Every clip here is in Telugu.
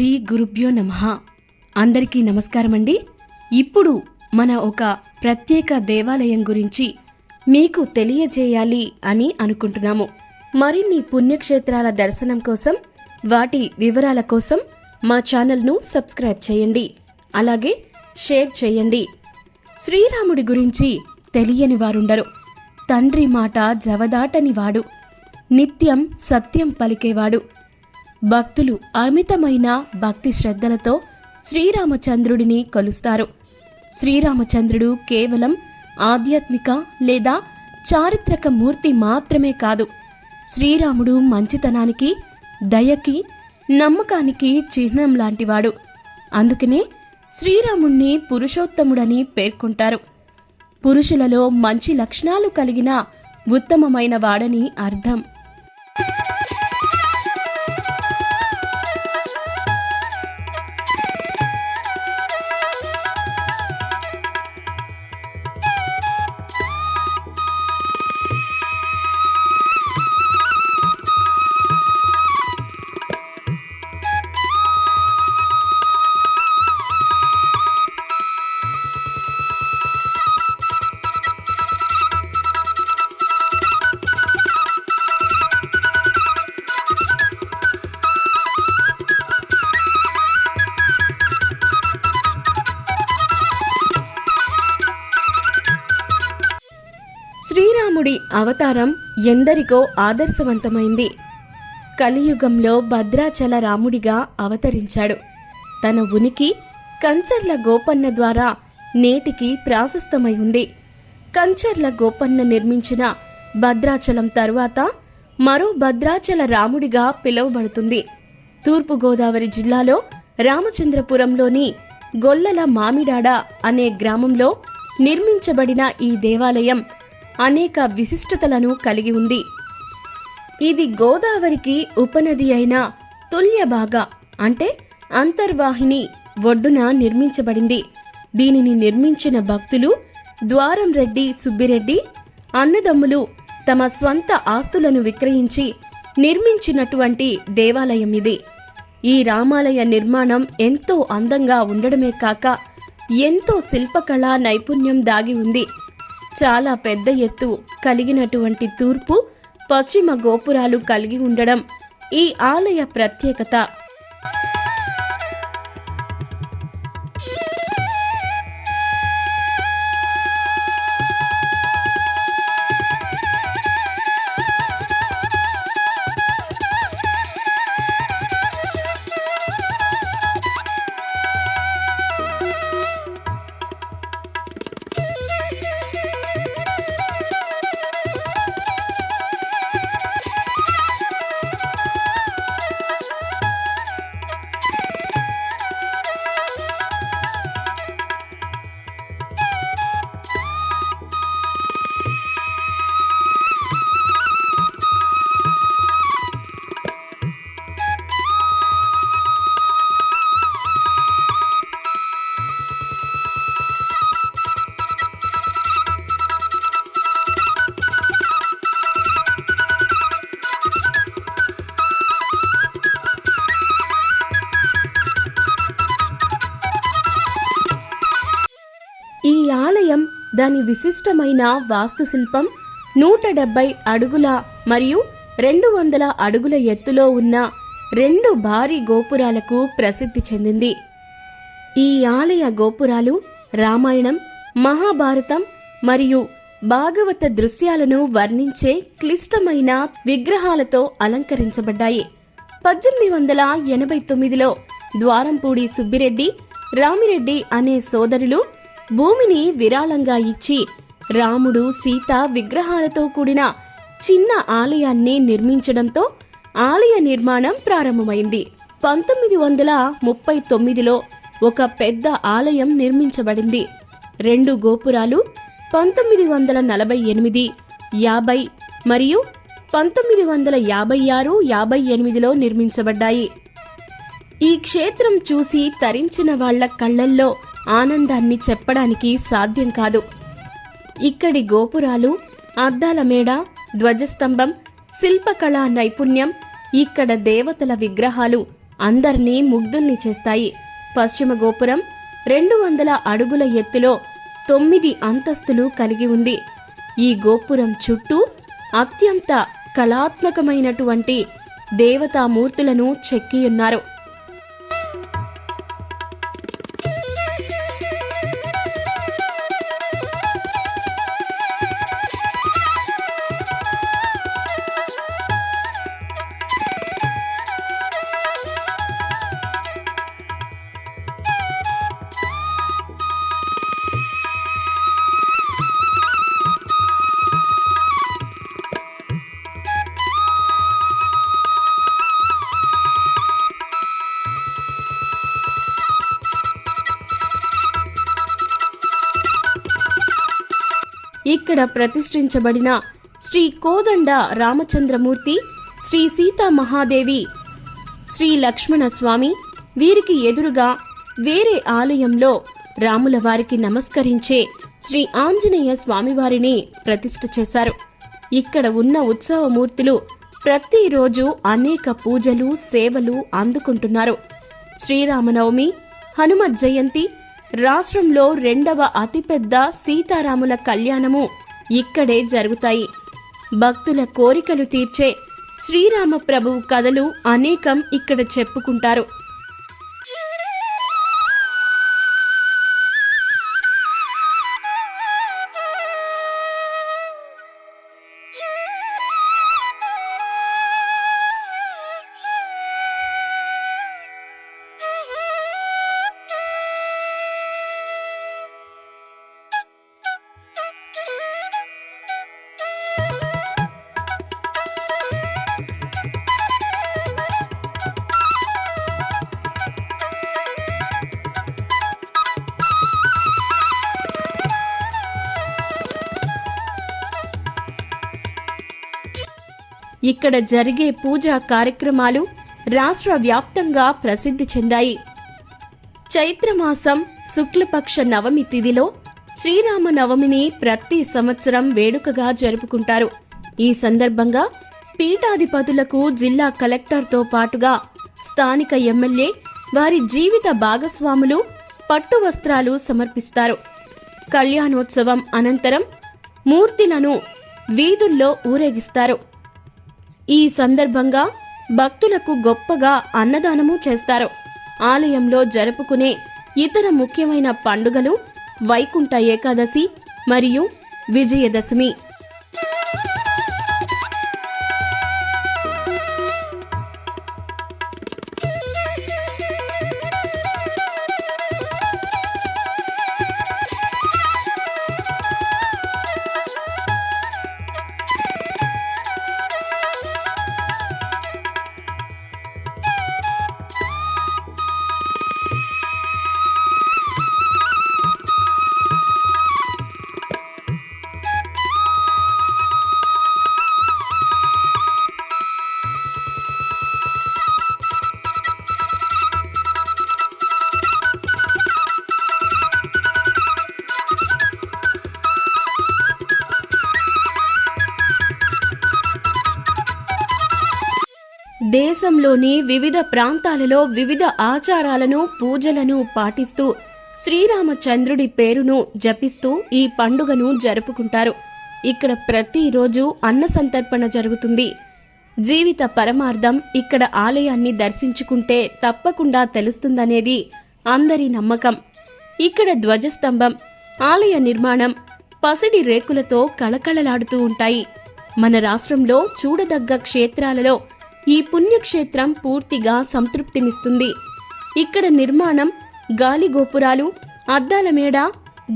శ్రీ గురుభ్యో నమ. అందరికీ నమస్కారం అండి ఇప్పుడు మన ఒక ప్రత్యేక దేవాలయం గురించి మీకు తెలియజేయాలి అని అనుకుంటున్నాము. మరిన్ని పుణ్యక్షేత్రాల దర్శనం కోసం వాటి వివరాల కోసం మా ఛానల్ను సబ్స్క్రైబ్ చేయండి. అలాగే షేర్ చేయండి. శ్రీరాముడి గురించి తెలియని వారుండరు. తండ్రి మాట జవదాటని వాడు నిత్యం సత్యం పలికేవాడు. భక్తులు అమితమైన భక్తి శ్రద్ధలతో శ్రీరామచంద్రుడిని కొలుస్తారు. శ్రీరామచంద్రుడు కేవలం ఆధ్యాత్మిక లేదా చారిత్రక మూర్తి మాత్రమే కాదు. శ్రీరాముడు మంచితనానికి దయకి నమ్మకానికి చిహ్నం లాంటివాడు. అందుకనే శ్రీరాముణ్ణి పురుషోత్తముడని పేర్కొంటారు. పురుషులలో మంచి లక్షణాలు కలిగిన ఉత్తమమైన వాడని అర్థం. అవతారం ఎందరికో ఆదర్శవంతమైంది. కలియుగంలో భద్రాచల రాముడిగా అవతరించాడు. తన ఉనికి కంచర్ల గోపన్న ద్వారా నేటికి ప్రాశస్తమై ఉంది. కంచర్ల గోపన్న నిర్మించిన భద్రాచలం తరువాత మరో భద్రాచల రాముడిగా పిలువబడుతుంది. తూర్పుగోదావరి జిల్లాలో రామచంద్రపురంలోని గొల్లల మామిడాడ అనే గ్రామంలో నిర్మించబడిన ఈ దేవాలయం అనేక విశిష్టతలను కలిగి ఉంది. ఇది గోదావరికి ఉపనది అయిన తుల్యభాగ అంటే అంతర్వాహిని ఒడ్డున నిర్మించబడింది. దీనిని నిర్మించిన భక్తులు ద్వారం రెడ్డి సుబ్బిరెడ్డి అన్నదమ్ములు తమ స్వంత ఆస్తులను విక్రయించి నిర్మించినటువంటి దేవాలయం ఇది. ఈ రామాలయ నిర్మాణం ఎంతో అందంగా ఉండడమే కాక ఎంతో శిల్పకళా నైపుణ్యం దాగి ఉంది. చాలా పెద్ద ఎత్తు కలిగినటువంటి తూర్పు పశ్చిమ గోపురాలు కలిగి ఉండడం ఈ ఆలయ ప్రత్యేకత. దాని విశిష్టమైన వాస్తుశిల్పం నూట డెబ్బై అడుగుల మరియు రెండు వందల అడుగుల ఎత్తులో ఉన్న రెండు భారీ గోపురాలకు ప్రసిద్ధి చెందింది. ఈ ఆలయ గోపురాలు రామాయణం మహాభారతం మరియు భాగవత దృశ్యాలను వర్ణించే క్లిష్టమైన విగ్రహాలతో అలంకరించబడ్డాయి. పద్దెనిమిది వందల ఎనభై తొమ్మిదిలో ద్వారంపూడి సుబ్బిరెడ్డి రామిరెడ్డి అనే సోదరులు భూమిని విరాళంగా ఇచ్చి రాముడు సీత విగ్రహాలతో కూడిన చిన్న ఆలయాన్ని నిర్మించడంతో ఆలయ నిర్మాణం ప్రారంభమైంది. పంతొమ్మిది వందల ముప్పై తొమ్మిదిలో ఒక పెద్ద ఆలయం నిర్మించబడింది. రెండు గోపురాలు పంతొమ్మిది వందల నలభై ఎనిమిది యాభై మరియు పంతొమ్మిది వందల యాభై ఆరు యాభై ఎనిమిదిలో నిర్మించబడ్డాయి. ఈ క్షేత్రం చూసి తరించిన వాళ్ళ కళ్ళల్లో ఆనందాన్ని చెప్పడానికి సాధ్యం కాదు. ఇక్కడి గోపురాలు అద్దాల మేడ ధ్వజస్తంభం శిల్పకళా నైపుణ్యం ఇక్కడ దేవతల విగ్రహాలు అందర్నీ ముగ్ధుల్ని చేస్తాయి. పశ్చిమ గోపురం రెండు వందల అడుగుల ఎత్తులో తొమ్మిది అంతస్తులు కలిగి ఉంది. ఈ గోపురం చుట్టూ అత్యంత కళాత్మకమైనటువంటి దేవతామూర్తులను చెక్కియున్నారు. ఇక్కడ ప్రతిష్ఠించబడిన శ్రీ కోదండ రామచంద్రమూర్తి శ్రీ సీతా మహాదేవి శ్రీ లక్ష్మణ స్వామి వీరికి ఎదురుగా వేరే ఆలయంలో రాముల వారికి నమస్కరించే శ్రీ ఆంజనేయ స్వామివారిని ప్రతిష్ఠ చేశారు. ఇక్కడ ఉన్న ఉత్సవమూర్తులు ప్రతిరోజు అనేక పూజలు సేవలు అందుకుంటున్నారు. శ్రీరామనవమి హనుమత్ జయంతి రాష్ట్రంలో రెండవ అతిపెద్ద సీతారాముల కళ్యాణము ఇక్కడే జరుగుతాయి. భక్తుల కోరికలు తీర్చే శ్రీరామ ప్రభువు కథలు అనేకం ఇక్కడ చెప్పుకుంటారు. ఇక్కడ జరిగే పూజా కార్యక్రమాలు రాష్ట్ర వ్యాప్తంగా ప్రసిద్ధి చెందాయి. చైత్రమాసం శుక్లపక్ష నవమి తిథిలో శ్రీరామ నవమిని ప్రతి సంవత్సరం వేడుకగా జరుపుకుంటారు. ఈ సందర్భంగా పీఠాధిపతులకు జిల్లా కలెక్టర్తో పాటుగా స్థానిక ఎమ్మెల్యే వారి జీవిత భాగస్వాములు పట్టు వస్త్రాలు సమర్పిస్తారు. కళ్యాణోత్సవం అనంతరం మూర్తిలను వీధుల్లో ఊరేగిస్తారు. ఈ సందర్భంగా భక్తులకు గొప్పగా అన్నదానము చేస్తారు. ఆలయంలో జరుపుకునే ఇతర ముఖ్యమైన పండుగలు వైకుంఠ ఏకాదశి మరియు విజయదశమి. దేశంలోని వివిధ ప్రాంతాలలో వివిధ ఆచారాలను పూజలను పాటిస్తూ శ్రీరామచంద్రుడి పేరును జపిస్తూ ఈ పండుగను జరుపుకుంటారు. ఇక్కడ ప్రతిరోజు అన్న సంతర్పణ జరుగుతుంది. జీవిత పరమార్థం ఇక్కడ ఆలయాన్ని దర్శించుకుంటే తప్పకుండా తెలుస్తుందనేది అందరి నమ్మకం. ఇక్కడ ధ్వజస్తంభం ఆలయ నిర్మాణం పసిడి రేకులతో కళకళలాడుతూ ఉంటాయి. మన రాష్ట్రంలో చూడదగ్గ క్షేత్రాలలో ఈ పుణ్యక్షేత్రం పూర్తిగా సంతృప్తినిస్తుంది. ఇక్కడ నిర్మాణం గాలి గోపురాలు అద్దాల మేడ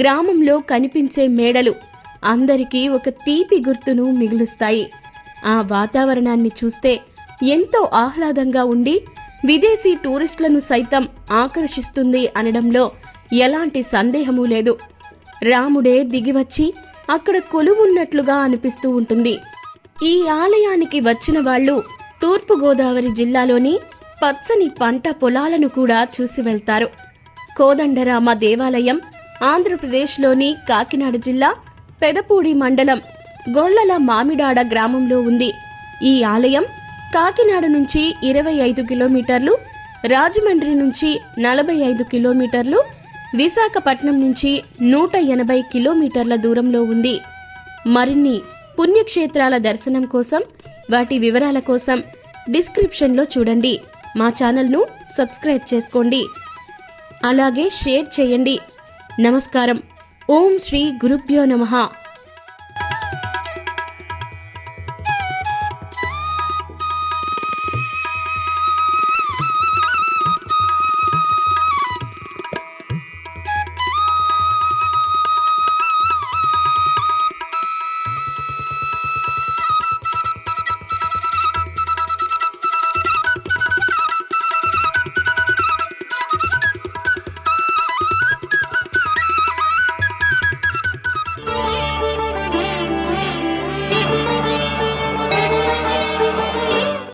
గ్రామంలో కనిపించే మేడలు. అందరికీ ఒక తీపి గుర్తును మిగులుస్తాయి. ఆ వాతావరణాన్ని చూస్తే ఎంతో ఆహ్లాదంగా ఉండి విదేశీ టూరిస్టులను సైతం ఆకర్షిస్తుంది అనడంలో ఎలాంటి సందేహమూ లేదు. రాముడే దిగివచ్చి అక్కడ కొలువున్నట్లుగా అనిపిస్తూ ఉంటుంది. ఈ ఆలయానికి వచ్చిన వాళ్ళు తూర్పుగోదావరి జిల్లాలోని పచ్చని పంట పొలాలను కూడా చూసి వెళ్తారు. కోదండరామ దేవాలయం ఆంధ్రప్రదేశ్లోని కాకినాడ జిల్లా పెదపూడి మండలం గొల్లల మామిడాడ గ్రామంలో ఉంది. ఈ ఆలయం కాకినాడ నుంచి ఇరవై ఐదు కిలోమీటర్లు రాజమండ్రి నుంచి నలభై ఐదు కిలోమీటర్లు విశాఖపట్నం నుంచి నూట ఎనభై కిలోమీటర్ల దూరంలో ఉంది. మరిన్ని పుణ్యక్షేత్రాల దర్శనం కోసం వాటి వివరాల కోసం డిస్క్రిప్షన్లో చూడండి. మా ఛానల్ను సబ్స్క్రైబ్ చేసుకోండి. అలాగే షేర్ చేయండి. నమస్కారం. ఓం శ్రీ గురుభ్యో నమః.